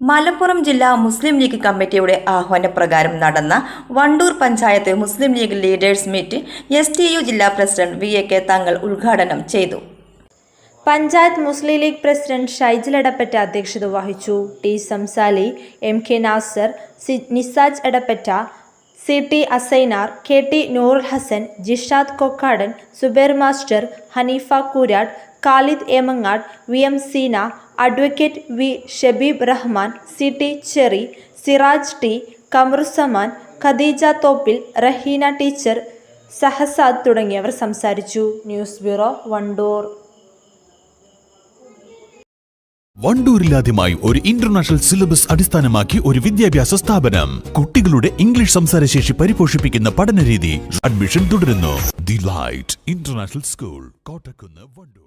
Malappuram ജില്ലാ മുസ്ലിം ലീഗ് കമ്മിറ്റിയുടെ ആഹ്വാനപ്രകാരം നടന്ന Vandoor panchayat Muslim League leaders meet S T U ജില്ലാ president V A K Thangal ഉദ്ഘാടനം ചെയ്തു. പഞ്ചായത്ത് മുസ്ലിം ലീഗ് പ്രസിഡന്റ് ഷൈജിൽ എടപ്പറ്റ അധ്യക്ഷത വഹിച്ചു. T Samsali M K Nasar C Nisaj Edappatta C T Asainar K T Noorul Hasan Jishad Kokkadan Zubair master Haneefa Koorad Khalid Emangad V M Seena advocate V Shabeeb Rahman C T Cherry Siraj T Kamaruzzaman Khadeeja Thoppil Raheena teacher Sahasad തുടങ്ങിയവർ സംസാരിച്ചു. News bureau Vandoor. വണ്ടൂരിലാദ്യമായി ഒരു international syllabus അടിസ്ഥാനമാക്കി ഒരു വിദ്യാഭ്യാസ സ്ഥാപനം. കുട്ടികളുടെ English സംസാരശേഷി പരിപോഷിപ്പിക്കുന്ന പഠനരീതി അഡ്മിഷൻ തുടരുന്നു. The Light International School Kottakkunnu Vandoor.